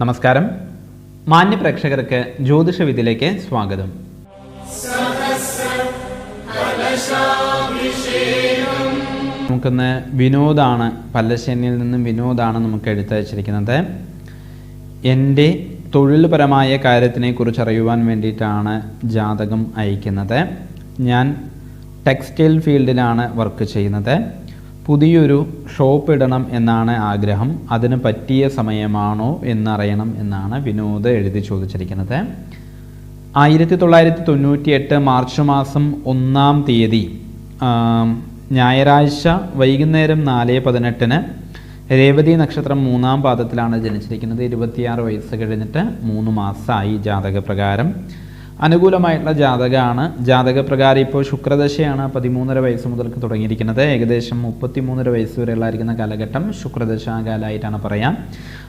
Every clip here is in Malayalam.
നമസ്കാരം. മാന്യ പ്രേക്ഷകർക്ക് ജ്യോതിഷവിധിയിലേക്ക് സ്വാഗതം നമുക്കിന്ന് വിനോദാണ് പല്ലശ്ശേനിയിൽ നിന്നും വിനോദാണ് നമുക്ക് എഴുത്തയച്ചിരിക്കുന്നത് എന്റെ തൊഴിൽപരമായ കാര്യത്തിനെ കുറിച്ച് അറിയുവാൻ വേണ്ടിയിട്ടാണ് ജാതകം അയക്കുന്നത്. ഞാൻ ടെക്സ്റ്റൈൽ ഫീൽഡിലാണ് വർക്ക് ചെയ്യുന്നത്. പുതിയൊരു ഷോപ്പ് ഇടണം എന്നാണ് ആഗ്രഹം. അതിന് പറ്റിയ സമയമാണോ എന്നറിയണം എന്നാണ് വിനോദ് എഴുതി ചോദിച്ചിരിക്കുന്നത്. ആയിരത്തി തൊള്ളായിരത്തി തൊണ്ണൂറ്റി എട്ട് മാർച്ച് മാസം ഒന്നാം തീയതി ഞായറാഴ്ച വൈകുന്നേരം നാല് പതിനെട്ടിന് രേവതി നക്ഷത്രം മൂന്നാം പാദത്തിലാണ് ജനിച്ചിരിക്കുന്നത്. ഇരുപത്തിയാറ് വയസ്സ് കഴിഞ്ഞിട്ട് മൂന്ന് മാസമായി ജാതകപ്രകാരം. അനുകൂലമായിട്ടുള്ള ജാതകമാണ്. ജാതകപ്രകാരം ഇപ്പോൾ ശുക്രദശയാണ് പതിമൂന്നര വയസ്സ് മുതൽക്ക് തുടങ്ങിയിരിക്കുന്നത്. ഏകദേശം മുപ്പത്തിമൂന്നര വയസ്സ് വരെയുള്ളായിരിക്കുന്ന കാലഘട്ടം ശുക്രദശാകാലമായിട്ടാണ് പറയാം.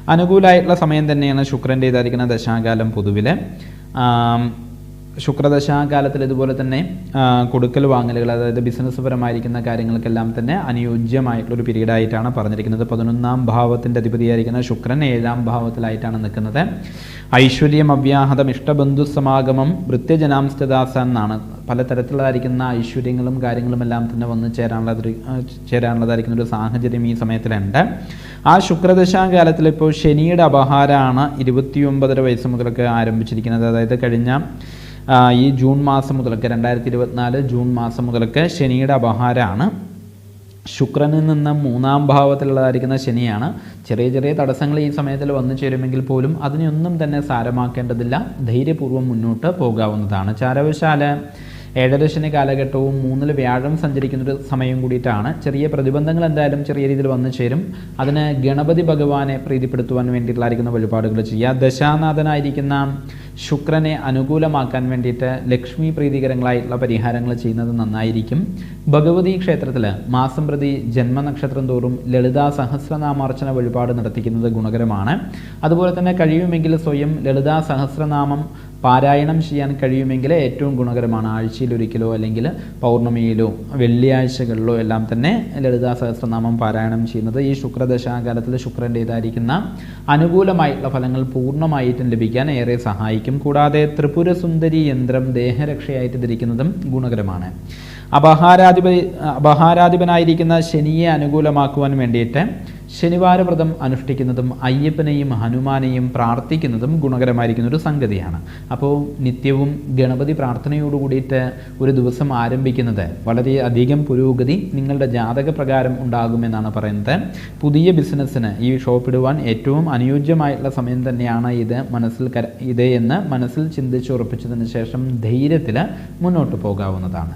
അനുകൂലമായിട്ടുള്ള സമയം തന്നെയാണ് ശുക്രന്റെ ഇതായിരിക്കുന്ന ദശാകാലം പൊതുവിൽ ശുക്രദശാകാലത്തിൽ ഇതുപോലെ തന്നെ കൊടുക്കൽ വാങ്ങലുകൾ അതായത് ബിസിനസ് പരമായിരിക്കുന്ന കാര്യങ്ങൾക്കെല്ലാം തന്നെ അനുയോജ്യമായിട്ടുള്ളൊരു പീരീഡായിട്ടാണ് പറഞ്ഞിരിക്കുന്നത്. പതിനൊന്നാം ഭാവത്തിന്റെ അധിപതിയായിരിക്കുന്ന ശുക്രൻ ഏഴാം ഭാവത്തിലായിട്ടാണ് നിൽക്കുന്നത്. ഐശ്വര്യം അവ്യാഹതം ഇഷ്ടബന്ധു സമാഗമം വൃത്യജനാംസ്ഥദാസ എന്നാണ്. പലതരത്തിലുള്ളതായിരിക്കുന്ന ഐശ്വര്യങ്ങളും കാര്യങ്ങളും എല്ലാം തന്നെ വന്ന് ചേരാനുള്ളതൊരു ചേരാനുള്ളതായിരിക്കുന്ന ഒരു സാഹചര്യം ഈ സമയത്തിലുണ്ട്. ആ ശുക്രദശാകാലത്തിൽ ഇപ്പോൾ ശനിയുടെ അപഹാരമാണ് ഇരുപത്തിയൊമ്പതര വയസ്സ് മുതലൊക്കെ ആരംഭിച്ചിരിക്കുന്നത്. അതായത് കഴിഞ്ഞ ഈ ജൂൺ മാസം മുതലൊക്കെ രണ്ടായിരത്തി ഇരുപത്തിനാല് ജൂൺ മാസം മുതലൊക്കെ ശനിയുടെ അപഹാരമാണ് ശുക്രനിൽ നിന്ന് മൂന്നാം ഭാവത്തിലുള്ളതായിരിക്കുന്ന ശനിയാണ്. ചെറിയ ചെറിയ തടസ്സങ്ങൾ ഈ സമയത്തിൽ വന്നു ചേരുമെങ്കിൽ പോലും അതിനെയൊന്നും തന്നെ സാരമാക്കേണ്ടതില്ല. ധൈര്യപൂർവം മുന്നോട്ട് പോകാവുന്നതാണ്. ചാരവശാല ഏഴര ശനി കാലഘട്ടവും മൂന്നിൽ വ്യാഴം സഞ്ചരിക്കുന്ന ഒരു സമയം കൂടിയിട്ടാണ്. ചെറിയ പ്രതിബന്ധങ്ങൾ എന്തായാലും ചെറിയ രീതിയിൽ വന്നു ചേരും. അതിന് ഗണപതി ഭഗവാനെ പ്രീതിപ്പെടുത്തുവാൻ വേണ്ടിയിട്ടുള്ള വഴിപാടുകൾ ചെയ്യുക. ദശാനാഥനായിരിക്കുന്ന ശുക്രനെ അനുകൂലമാക്കാൻ വേണ്ടിയിട്ട് ലക്ഷ്മി പ്രീതികരങ്ങളായിട്ടുള്ള പരിഹാരങ്ങൾ ചെയ്യുന്നത് നന്നായിരിക്കും. ഭഗവതി ക്ഷേത്രത്തിൽ മാസം പ്രതി ജന്മനക്ഷത്രം തോറും ലളിതാ സഹസ്രനാമാർച്ചന വഴിപാട് നടത്തിക്കുന്നത് ഗുണകരമാണ്. അതുപോലെ തന്നെ കഴിയുമെങ്കിൽ സ്വയം ലളിതാ സഹസ്രനാമം പാരായണം ചെയ്യാൻ കഴിയുമെങ്കിൽ ഏറ്റവും ഗുണകരമാണ് ആഴ്ചയിൽ ഒരിക്കലോ അല്ലെങ്കിൽ പൗർണമിയിലോ വെള്ളിയാഴ്ചകളിലോ എല്ലാം തന്നെ ലളിതാ സഹസ്രനാമം പാരായണം ചെയ്യുന്നത്. ഈ ശുക്രദശാകാലത്തിൽ ശുക്രന്റേതായിരിക്കുന്ന അനുകൂലമായിട്ടുള്ള ഫലങ്ങൾ പൂർണമായിട്ടും ലഭിക്കാൻ ഏറെ സഹായിക്കും. കൂടാതെ ത്രിപുര സുന്ദരി യന്ത്രം ദേഹരക്ഷയായിട്ട് ധരിക്കുന്നതും ഗുണകരമാണ്. അപഹാരാധിപതി അപഹാരാധിപനായിരിക്കുന്ന ശനിയെ അനുകൂലമാക്കുവാൻ വേണ്ടിയിട്ട് ശനിവാര വ്രതം അനുഷ്ഠിക്കുന്നതും അയ്യപ്പനെയും ഹനുമാനെയും പ്രാർത്ഥിക്കുന്നതും ഗുണകരമായിരിക്കുന്ന ഒരു സംഗതിയാണ്. അപ്പോൾ നിത്യവും ഗണപതി പ്രാർത്ഥനയോടുകൂടിയിട്ട് ഒരു ദിവസം ആരംഭിക്കുന്നത് വളരെ അധികം പുരോഗതി നിങ്ങളുടെ ജാതക പ്രകാരം ഉണ്ടാകുമെന്നാണ് പറയുന്നത്. പുതിയ ബിസിനസ്സിന് ഈ ഷോപ്പ് ഇടുവാൻ ഏറ്റവും അനുയോജ്യമായിട്ടുള്ള സമയം തന്നെയാണ് ഇത് മനസ്സിൽ കര ഇത് എന്ന് മനസ്സിൽ ചിന്തിച്ച് ഉറപ്പിച്ചതിന് ശേഷം ധൈര്യത്തിൽ മുന്നോട്ട് പോകാവുന്നതാണ്.